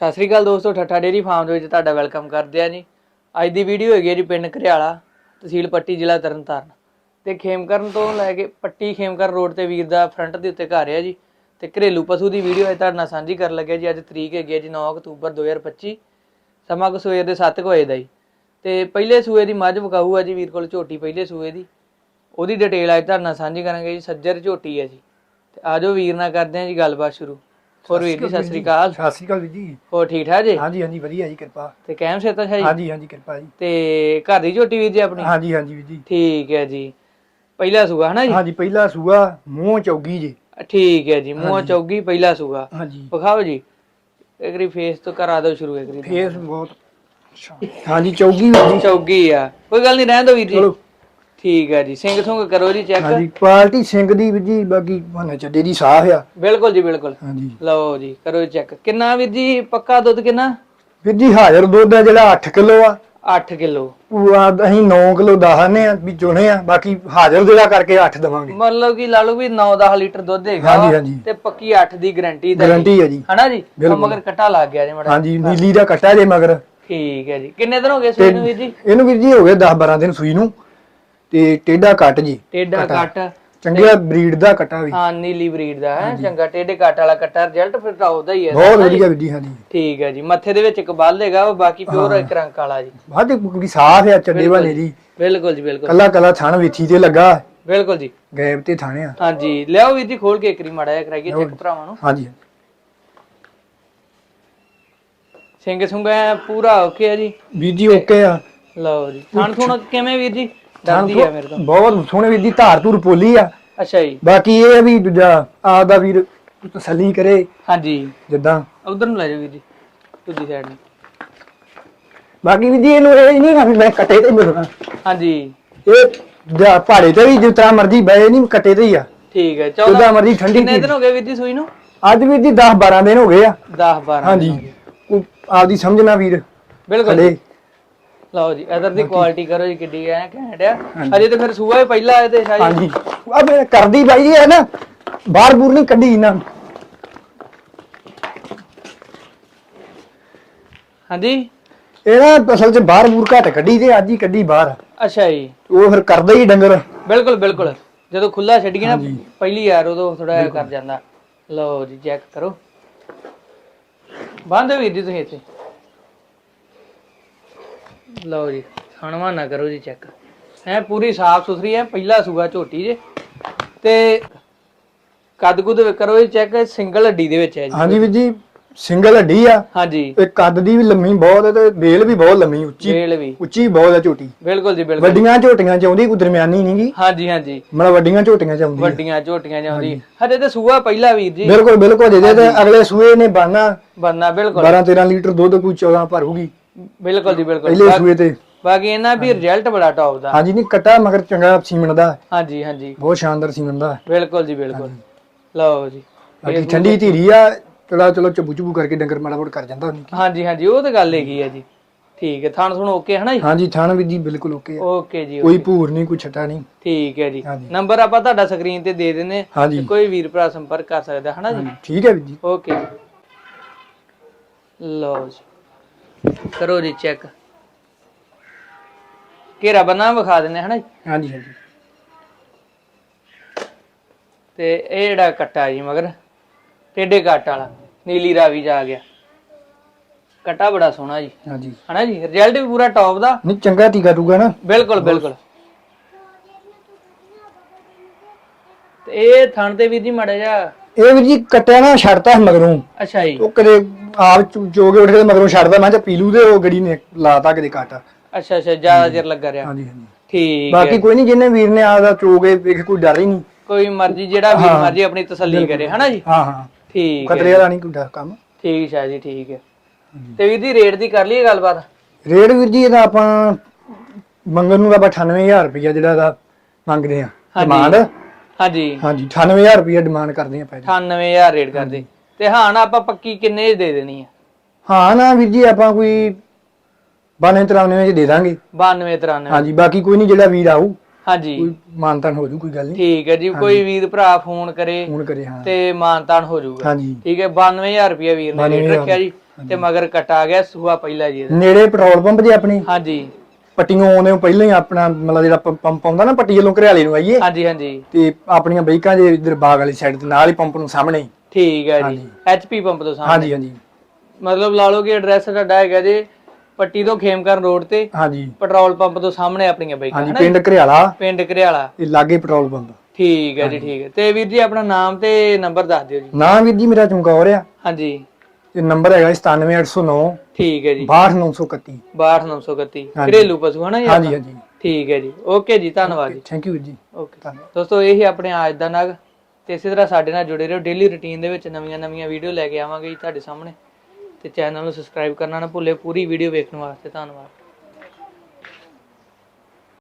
ਸਤਿ ਸ੍ਰੀ ਅਕਾਲ ਦੋਸਤੋ, ਠੱਠਾ dairy farm ਦੇ ਵਿੱਚ ਤੁਹਾਡਾ ਵੈਲਕਮ ਕਰਦੇ ਆ ਜੀ। ਅੱਜ ਦੀ ਵੀਡੀਓ ਹੈਗੀ ਹੈ ਜੀ ਪਿੰਡ ਘਰਿਆਲਾ, ਤਹਿਸੀਲ ਪੱਟੀ, ਜ਼ਿਲ੍ਹਾ ਤਰਨਤਾਰਨ। ਤੇ ਖੇਮਕਰਨ ਤੋਂ ਲੈ ਕੇ ਪੱਟੀ ਖੇਮਕਰਨ ਰੋਡ ਤੇ ਵੀਰ ਦਾ ਫਰੰਟ ਦੇ ਉੱਤੇ ਘਰ ਆ ਜੀ। ਤੇ ਘਰੇਲੂ ਪਸ਼ੂ ਦੀ ਵੀਡੀਓ ਅੱਜ ਤੁਹਾਡੇ ਨਾਲ ਸਾਂਝੀ ਕਰਨ ਲੱਗਿਆ ਜੀ। ਅੱਜ ਤਰੀਕ ਹੈਗੀ ਹੈ ਜੀ 9 ਅਕਤੂਬਰ 2025 ਸਮਾਂ ਕੁ ਸਵੇਰ ਦੇ 7 ਵਜੇ ਦਾ ਜੀ। ਤੇ ਪਹਿਲੇ ਸੂਏ ਦੀ ਮੱਝ ਵਿਕਾਊ ਆ ਜੀ ਵੀਰ ਕੋਲ, ਝੋਟੀ ਪਹਿਲੇ ਸੂਏ ਦੀ। ਉਹਦੀ ਡਿਟੇਲ ਅੱਜ ਤੁਹਾਡੇ ਨਾਲ ਸਾਂਝੀ ਕਰਾਂਗੇ ਜੀ। ਸੱਜਰ ਝੋਟੀ ਹੈ ਜੀ। ਤੇ ਆਜੋ ਵੀਰ ਨਾਲ ਕਰਦੇ ਹਾਂ ਜੀ ਗੱਲਬਾਤ ਸ਼ੁਰੂ। ਹੋਰ ਵੀਰ ਜੀ ਸਤਿ ਸ੍ਰੀ ਅਕਾਲ ਸਤਿ ਸ੍ਰੀ ਅਕਾਲ। ਵੀਰ ਜੀ। ਹੋਰ ਠੀਕ ਠਾਕ ਜੀ? ਹਾਂਜੀ ਹਾਂਜੀ ਵਧੀਆ ਜੀ ਕਿਰਪਾ। ਤੇ ਕੈਮ ਸੇਤਾ ਸ਼ਾਹ? ਜੀ ਹਾਂਜੀ ਹਾਂਜੀ ਕਿਰਪਾ ਜੀ। ਤੇ ਘਰ ਦੀ ਝੋਟੀ ਵੀਰ ਜੀ ਆਪਣੀ? ਹਾਂਜੀ ਹਾਂਜੀ ਵੀਰ ਜੀ। ਠੀਕ ਹੈ ਜੀ। ਪਹਿਲਾ ਸੂਗਾ ਹਨਾ ਜੀ? ਹਾਂਜੀ ਪਹਿਲਾ ਸੂਆ ਮੂੰਹ ਚੌਗੀ ਜੀ। ਠੀਕ ਹੈ ਜੀ ਮੂੰਹ। ਚੌਗੀ ਪਹਿਲਾ ਸੂਗਾ ਹਾਂਜੀ। ਵਿਖਾਓ ਜੀ। ਇਕਰੀ ਫੇਸ ਤੋਂ ਕਰਾ ਦਿਓ ਸ਼ੁਰੂ ਇਕਰੀ ਫੇਸ ਬਹੁਤ ਅੱਛਾ। ਹਾਂਜੀ ਚੌਗੀ ਵੀਰ ਜੀ। ਚੌਗੀ ਆ। ਕੋਈ ਗੱਲ ਨਹੀਂ ਰਹਿਣ ਦਿਓ ਵੀਰ ਜੀ। ਚਲੋ। ਠੀਕ ਹੈ ਜੀ ਸਿੰਘ ਸੁੰਗ ਕਰੋ ਜੀ ਚੈੱਕ ਹਾਂਜੀ ਕੁਆਲਿਟੀ ਸਿੰਘ ਦੀ ਵੀਰ ਜੀ ਬਾਕੀ ਮਨ ਚੱਡੇ ਦੀ ਸਾਫ਼ ਆ। ਬਿਲਕੁਲ ਜੀ ਬਿਲਕੁਲ। ਹਾਂਜੀ। ਲਓ ਜੀ ਕਰੋ ਚੈੱਕ ਕਿੰਨਾ ਵੀਰ ਜੀ ਪੱਕਾ ਦੁੱਧ ਕਿੰਨਾ? ਵੀਰ ਜੀ ਹਾਜ਼ਰ ਦੁੱਧ ਆ ਜਿਹੜਾ 8 ਕਿਲੋ ਆ। 8 ਕਿਲੋ। ਪੂਰਾ ਅਸੀਂ 9 ਕਿਲੋ ਦਹਾਨੇ ਆ ਵੀ ਚੁਣੇ ਆ ਬਾਕੀ ਹਾਜ਼ਰ ਜਿਹੜਾ ਕਰਕੇ 8 ਦਵਾਂਗੇ। ਮਤਲਬ ਕਿ ਲਾ ਲਓ ਵੀ 9-10 ਲੀਟਰ ਦੁੱਧ ਹੈਗਾ ਹਾਂਜੀ, ਵਾ ਹਾਂਜੀ। ਤੇ ਪੱਕੀ 8 ਦੀ ਗਾਰੰਟੀ ਦਾ ਗਾਰੰਟੀ ਆ ਜੀ। ਹਨਾ ਜੀ? ਉਹ ਬਿਲਕੁਲ। ਮਗਰ ਕੱਟਾ ਲੱਗ ਗਿਆ ਜੀ ਮੜਾ ਹਾਂਜੀ ਨੀਲੀ ਦਾ ਕੱਟਾ ਜੇ ਮਗਰ। ਠੀਕ ਹੈ ਜੀ। ਕਿੰਨੇ ਦਿਨ ਹੋ ਗਏ ਸੂਈ ਨੂੰ ਵੀਰ ਜੀ? ਇਹਨੂੰ ਵੀਰ ਜੀ ਹੋ ਗਏ 10 12 ਦਿਨ ਸੂਈ ਨੂੰ। ਤੇ ਟੇਡਾ ਕੱਟ ਜੀ ਟੇਡਾ ਕੱਟ। ਚੰਗਾ ਬਰੀਡ ਦਾ ਕੱਟਾ ਵੀ। ਹਾਂ ਨੀਲੀ ਬਰੀਡ ਦਾ ਹੈ ਚੰਗਾ ਟੇਡੇ ਕੱਟ ਵਾਲਾ ਕੱਟਾ ਰਿਜ਼ਲਟ ਫਿਰ ਤਾਂ ਉਹਦਾ ਹੀ ਹੈ ਬਹੁਤ ਵਧੀਆ ਵੀਰ ਜੀ ਹਾਂਜੀ। ਠੀਕ ਹੈ ਜੀ ਮੱਥੇ ਦੇ ਵਿੱਚ ਇੱਕ ਬੱਲ ਹੈਗਾ ਉਹ ਬਾਕੀ ਪਿਓਰ ਇੱਕ ਰੰਗ ਕਾਲਾ ਜੀ। ਵਾਦੇ ਪੂਰੀ ਸਾਫ਼ ਆ ਚੱਡੇ ਵਾਲੇ ਜੀ ਬਿਲਕੁਲ ਜੀ ਬਿਲਕੁਲ। ਕੱਲਾ ਕੱਲਾ ਥਣ ਵਿੱਥੀ ਤੇ ਲੱਗਾ। ਬਿਲਕੁਲ ਜੀ। ਗੈਬ ਤੇ ਥਾਣੇ ਆ। ਹਾਂਜੀ ਲਿਆਓ ਵੀਰ ਜੀ ਖੋਲ ਕੇ ਇੱਕ ਰੀ ਮਾੜਾ ਜਿਹਾ ਕਰਾਈਏ ਚੈੱਕ ਭਰਾਵਾਂ ਨੂੰ। ਹਾਂਜੀ। ਸਿੰਘ ਸੁੰਗਾ ਪੂਰਾ ਓਕੇ ਆ ਜੀ। ਵੀਰ ਜੀ ਓਕੇ ਆ। ਲਓ ਜੀ ਥਣ ਥੁਣ ਕਿਵੇਂ ਵੀਰ ਜੀ? ਡਰਦੀ ਆ ਮੇਰੇ ਤੋਂ। ਬਹੁਤ ਸੋਹਣੇ ਵੀਰ ਜੀ ਧਾਰ ਧੂਰ ਪੋਲੀ ਆ। ਅੱਛਾ ਜੀ। ਬਾਕੀ ਇਹ ਆ ਵੀ ਦੂਜਾ ਆਪਦਾ ਵੀਰ ਤਸੱਲੀ ਕਰੇ। ਹਾਂਜੀ। ਜਿੱਦਾਂ। ਉਧਰ ਨੂੰ ਲੈ ਜਾਓ ਵੀਰ ਜੀ ਦੂਜੀ ਸਾਈਡ ਨੂੰ। ਬਾਕੀ ਵੀਰ ਜੀ ਇਹਨੂੰ ਇਹ ਨਹੀਂ ਵੀ ਮੈਂ ਕੱਟੇ ਤੇ ਮਿਲਣਾ। ਹਾਂਜੀ। ਇਹ ਦੂਜਾ ਪਹਾੜੇ ਤੇ ਵੀ ਜਿਸ ਤਰ੍ਹਾਂ ਮਰਜ਼ੀ ਬਏ ਨਹੀਂ ਕੱਟੇ ਤੇ ਹੀ ਆ। ਠੀਕ ਹੈ ਜਿੱਦਾਂ 14 ਮਰਜ਼ੀ ਠੰਡੀ ਕਿੰਨੇ। ਦਿਨ ਹੋ ਗਏ ਵੀਰ ਜੀ ਸੂਈ ਨੂੰ? ਅੱਜ ਵੀਰ ਜੀ 10 12 ਦਿਨ ਹੋ ਗਏ ਆ। 10 12 ਹਾਂਜੀ। ਆਪਦੀ ਸਮਝਣਾ ਵੀਰ। ਬਿਲਕੁਲ। ਲਓ ਜੀ ਇਧਰ ਦੀ ਕੁਆਲਿਟੀ ਕਰੋ ਜੀ ਕਿੱਡੀ ਐ ਘੈਂਟ ਆ ਅਜੇ ਤੇ ਫਿਰ ਸੂਆ ਹੀ ਪਹਿਲਾ ਆਏ ਤੇ ਸ਼ਾਇਦ ਹਾਂਜੀ। ਆ ਮੈਂ ਕਰਦੀ ਬਾਈ ਜੀ ਹੈ ਨਾ ਬਾਹਰ ਬੂਰ ਨਹੀਂ ਕੱਢੀ ਇਹਨਾਂ ਹਾਂਜੀ? ਇਹ ਨਾ ਅਸਲ 'ਚ ਬਾਹਰ ਬੂਰ ਘੱਟ ਕੱਢੀ ਤੇ ਅੱਜ ਹੀ ਕੱਢੀ ਬਾਹਰ। ਅੱਛਾ ਜੀ। ਉਹ ਫਿਰ ਕਰਦਾ ਹੀ ਡੰਗਰ। ਬਿਲਕੁਲ ਬਿਲਕੁਲ। ਜਦੋਂ ਖੁੱਲਾ ਛੱਡੀਏ ਨਾ ਪਹਿਲੀ ਯਾਰ ਉਦੋਂ ਥੋੜਾ ਜਿਹਾ ਕਰ ਜਾਂਦਾ। ਲਓ ਜੀ ਚੈੱਕ ਕਰੋ। ਬੰਦ ਵੀਰ ਜੀ ਤੁਸੀਂ ਇੱਥੇ। ਲਓ ਜੀ ਖਾਣਵਾ ਨਾ ਕਰੋ ਜੀ ਚੈੱਕ ਹੈ ਪੂਰੀ ਸਾਫ਼ ਸੁਥਰੀ ਹੈ ਪਹਿਲਾ ਸੂਗਾ ਝੋਟੀ ਜੇ। ਤੇ ਕੱਦ ਕੁਦ ਕਰੋ ਜੀ ਚੈੱਕ ਸਿੰਗਲ ਹੱਡੀ ਦੇ ਵਿੱਚ ਹੈ ਜੀ। ਹਾਂਜੀ ਵੀਰ ਜੀ ਸਿੰਗਲ ਹੱਡੀ ਆ। ਹਾਂਜੀ। ਇਹ ਕੱਦ ਦੀ ਵੀ ਲੰਮੀ ਬਹੁਤ ਹੈ ਤੇ ਬੇਲ ਵੀ ਬਹੁਤ ਲੰਮੀ ਉੱਚੀ ਜੇਲ ਵੀ। ਉੱਚੀ ਬਹੁਤ ਹੈ ਝੋਟੀ। ਬਿਲਕੁਲ ਜੀ ਬਿਲਕੁਲ। ਵੱਡੀਆਂ ਝੋਟੀਆਂ ਚ ਆਉਂਦੀ ਕੋਈ ਦਰਮਿਆਨੀ ਨਹੀਂਗੀ ਹਾਂਜੀ ਹਾਂਜੀ। ਮਤਲਬ ਵੱਡੀਆਂ ਝੋਟੀਆਂ ਚ ਆਉਂਦੀ। ਵੱਡੀਆਂ ਝੋਟੀਆਂ ਜਾਂਦੀ ਹਜੇ। ਤੇ ਸੂਆ ਪਹਿਲਾ ਵੀਰ ਜੀ। ਬਿਲਕੁਲ ਬਿਲਕੁਲ ਜਿਹਦੇ ਤੇ ਅਗਲੇ ਸੂਏ ਨੇ ਬਾਨਾ ਬੰਨਾ ਬਿਲਕੁਲ। 12 13 ਲੀਟਰ ਦੁੱਧ ਕੋਈ 14 ਭਰੂਗੀ। ਬਿਲਕੁਲ ਜੀ ਬਿਲਕੁਲ। ਪਹਿਲੇ ਸੂਏ ਤੇ। ਬਾਕੀ ਇਹਨਾਂ ਵੀ ਰਿਜ਼ਲਟ ਬੜਾ ਟੌਪ ਦਾ। ਹਾਂਜੀ ਨਹੀਂ ਕਟਾ ਮਗਰ ਚੰਗਾ ਸੀਮਨ ਦਾ। ਹਾਂਜੀ ਹਾਂਜੀ। ਬਹੁਤ ਸ਼ਾਨਦਾਰ ਸੀਮਨ ਦਾ। ਬਿਲਕੁਲ ਜੀ ਬਿਲਕੁਲ। ਲਓ ਜੀ। ਬਾਕੀ ਠੰਡੀ ਧੀਰੀ ਆ ਚਲਾ ਚਲੋ ਚਬੂ ਚਬੂ ਕਰਕੇ ਡੰਗਰ ਮਾੜਾ ਮੋੜ ਕਰ ਜਾਂਦਾ ਉਹਨੂੰ। ਹਾਂਜੀ ਹਾਂਜੀ ਉਹ ਤਾਂ ਗੱਲ ਹੈਗੀ ਆ ਜੀ। ਠੀਕ ਹੈ ਥਾਣ ਸੁਣ ਓਕੇ ਹਨਾ ਜੀ? ਹਾਂਜੀ ਥਾਣ ਵੀ ਜੀ ਬਿਲਕੁਲ ਓਕੇ ਆ। ਓਕੇ ਜੀ ਕੋਈ ਭੂਰ ਨਹੀਂ ਕੋਈ ਛੱਟਾ ਨਹੀਂ। ਠੀਕ ਹੈ ਜੀ। ਨੰਬਰ ਆਪਾਂ ਤੁਹਾਡਾ ਸਕਰੀਨ ਤੇ ਦੇ ਦਿੰਨੇ ਕੋਈ ਵੀਰ ਭਰਾ ਸੰਪਰਕ ਕਰ ਸਕਦਾ ਹਨਾ ਜੀ? ਠੀਕ ਹੈ ਜੀ। ਓਕੇ ਲਓ ਜੀ। ਕਰੋ ਜੀ ਚੈੱਕ ਘੇਰਾ ਬਣਾ ਵਿਖਾ ਦਿੰਨੇ ਹਨਾ ਜੀ? ਹਾਂਜੀ ਹਾਂਜੀ। ਤੇ ਇਹ ਜਿਹੜਾ ਕੱਟਾ ਜੀ ਮਗਰ ਟੇਡੇ ਕੱਟ ਵਾਲਾ ਨੀਲੀ ਰਾਵੀ ਜਾ ਗਿਆ। ਕੱਟਾ ਬੜਾ ਸੋਹਣਾ ਜੀ। ਹਾਂਜੀ। ਹਨਾ ਜੀ? ਰਿਜ਼ਲਟ ਵੀ ਪੂਰਾ ਟੌਪ ਦਾ। ਨਹੀਂ ਚੰਗਾ ਟੀਕਾ ਟੂਗਾ ਨਾ। ਬਿਲਕੁਲ ਬਿਲਕੁਲ। ਤੇ ਇਹ ਥਣ ਤੇ ਵੀਰ ਜੀ ਮੜਾ ਜਾ ਇਹ ਵੀਰ ਜੀ ਕੱਟਿਆ ਨਾ ਛੱਡਤਾ ਮਗਰੋਂ। ਅੱਛਾ ਜੀ। ਉਹ ਕਦੇ ਆਪ ਚੋ- ਚੋ ਕੇ ਉੱਠ ਕੇ ਮਗਰੋਂ ਛੱਡਦਾ ਮੈਂ ਤੇ ਪੀਲੂ ਦੇ ਉਹ ਗੜੀ ਨੇ ਲਾਤਾ ਕਿਤੇ ਕੱਟ ਅੱਛਾ ਅੱਛਾ ਜ਼ਿਆਦਾ ਚਿਰ ਲੱਗਾ ਰਿਹਾ। ਹਾਂਜੀ ਹਾਂਜੀ। ਠੀਕ ਬਾਕੀ ਹੈ। ਕੋਈ ਨਹੀਂ ਜਿੰਨੇ ਵੀਰ ਨੇ ਆਪਦਾ ਚੋ ਕੇ ਵੇਖ ਕੋਈ ਡਰ ਹੀ ਨਹੀਂ ਕੋਈ ਮਰਜ਼ੀ ਜਿਹੜਾ ਵੀ ਮਰਜ਼ੀ ਆਪਣੀ ਤਸੱਲੀ ਕਰੇ ਹਨਾ ਜੀ? ਹਾਂ ਹਾਂ। ਠੀਕ ਹੈ ਖਤਰੇ ਵਾਲਾ ਨਹੀਂ ਕੋਈ ਡਰ ਕੰਮ। ਠੀਕ ਸ਼ਾਹ ਜੀ ਠੀਕ ਹੈ। ਤੇ ਵੀਰ ਦੀ ਰੇਟ ਦੀ ਕਰ ਲਈਏ ਗੱਲਬਾਤ? ਰੇਟ ਵੀਰ ਜੀ ਇਹਦਾ ਆਪਾਂ ਮੰਗਣ ਨੂੰ ਆਪਾਂ 98000 ਰੁਪਇਆ ਜਿਹੜਾ ਦਾ ਮੰਗਦੇ ਆ ਹਾਂਜੀ। ਡਿਮਾਂਡ ਹਾਂਜੀ। ਹਾਂਜੀ 98000 ਰੁਪਇਆ ਡਿਮਾਂਡ ਕਰਦੇ ਆ ਪਹਿਲੇ 98000 ਰੇਟ ਕਰਦੇ। ਤੇ ਹਾਂ ਨਾ ਆਪਾਂ ਪੱਕੀ ਕਿੰਨੇ ਦੀ ਦੇ ਦੇਣੀ ਆ? ਹਾਂ ਨਾ ਵੀਰ ਜੀ ਆਪਾਂ ਕੋਈ 92 93 ਵਿੱਚ ਦੇ ਦਾਂਗੇ। 92 93 ਹਾਂਜੀ ਬਾਕੀ ਕੋਈ ਨਹੀਂ ਜਿਹੜਾ ਵੀਰ ਆਊ ਹਾਂਜੀ। ਕੋਈ ਮਾਨਤਾਨ ਹੋ ਜੂ ਕੋਈ ਗੱਲ ਨਹੀਂ ਠੀਕ ਹੈ ਜੀ ਕੋਈ ਵੀਰ ਭਰਾ ਫੋਨ ਕਰੇ ਫੋਨ ਕਰੇ ਹਾਂ। ਤੇ ਮਾਨਤਾਨ ਹੋ ਜਾਊਗਾ ਹਾਂਜੀ। ਠੀਕ ਹੈ 92000 ਰੁਪਏ ਵੀਰ ਨੇ ਰੇਟ 92,000 ਰੱਖਿਆ ਜੀ ਤੇ ਮਗਰ ਕਟਾ ਗਿਆ ਸੂਆ ਪਹਿਲਾ ਜੀ ਇਹਦਾ। ਨੇੜੇ ਪੈਟਰੋਲ ਪੰਪ ਜੇ ਆਪਣੀ? ਹਾਂਜੀ। ਪੱਟੀਆਂ ਆਉਂਦੇ ਹੋ ਪਹਿਲਾਂ ਹੀ ਆਪਣਾ ਮਤਲਬ ਜਿਹੜਾ ਪ- ਪੰਪ ਆਉਂਦਾ ਨਾ ਪੱਟੀ ਵੱਲੋਂ ਘਰਿਆਲੇ ਨੂੰ ਆਈਏ। ਹਾਂਜੀ ਹਾਂਜੀ। ਤੇ ਆਪਣੀਆਂ ਬਾਈਕਾਂ ਜੇ ਇਧਰ ਬਾਗ ਵਾਲੀ ਸਾਈਡ ਤੇ ਨਾਲ ਹੀ ਪੰਪ ਨੂੰ ਸਾਹਮਣੇ ਹੀ। ਠੀਕ ਹੈ ਜੀ। ਐਚਪੀ ਪੰਪ ਤੋਂ ਸਾਹਮਣੇ। ਹਾਂਜੀ ਹਾਂਜੀ। ਮਤਲਬ ਲਾ ਲਓ ਕਿ ਐਡਰੈਸ ਤੁਹਾਡਾ ਹੈਗਾ ਜੀ ਪੱਟੀ ਤੋਂ ਖੇਮਕਰਨ ਰੋਡ ਤੇ। ਹਾਂਜੀ। ਪੈਟਰੋਲ ਪੰਪ ਤੋਂ ਸਾਹਮਣੇ ਆਪਣੀਆਂ ਬਾਈਕਾਂ ਹਾਂਜੀ ਪਿੰਡ ਘਰਿਆਲਾ। ਪਿੰਡ ਘਰਿਆਲਾ। ਇਹ ਲਾਗੇ ਪੈਟਰੋਲ ਪੰਪ। ਠੀਕ ਹੈ ਜੀ ਠੀਕ ਹੈ। ਤੇ ਵੀਰ ਜੀ ਆਪਣਾ ਨਾਮ ਤੇ ਨੰਬਰ ਦੱਸ ਦਿਓ ਜੀ। ਨਾਂ ਵੀਰ ਜੀ ਮੇਰਾ ਚਮਕੌਰ ਆ। ਹਾਂਜੀ। ਤੇ ਨੰਬਰ ਹੈਗਾ 97809 ਠੀਕ ਹੈ ਜੀ। 62931 62931 ਹਾਂਜੀ। ਘਰੇਲੂ ਪਸ਼ੂ ਹਨਾ ਜੀ ਹਾਂਜੀ? ਹਾਂਜੀ। ਠੀਕ ਹੈ ਜੀ। ਓਕੇ ਜੀ ਧੰਨਵਾਦ ਜੀ। ਥੈਂਕ ਯੂ ਜੀ। ਓਕੇ ਦੋਸਤੋ ਇਹ ਹੀ ਆਪਣੇ ਅੱਜ ਦਾ ਨਗ। ਤੇ ਇਸੇ ਤਰ੍ਹਾਂ ਸਾਡੇ ਨਾਲ ਜੁੜੇ ਰਹੋ। ਡੇਲੀ ਰੁਟੀਨ ਦੇ ਵਿੱਚ ਨਵੀਆਂ ਨਵੀਆਂ ਵੀਡੀਓ ਲੈ ਕੇ ਆਵਾਂਗੇ ਜੀ ਤੁਹਾਡੇ ਸਾਹਮਣੇ। ਤੇ ਚੈਨਲ ਨੂੰ ਸਬਸਕ੍ਰਾਈਬ ਕਰਨਾ ਨਾ ਭੁੱਲੇ ਪੂਰੀ ਵੀਡੀਓ ਵੇਖਣ ਵਾਸਤੇ। ਧੰਨਵਾਦ।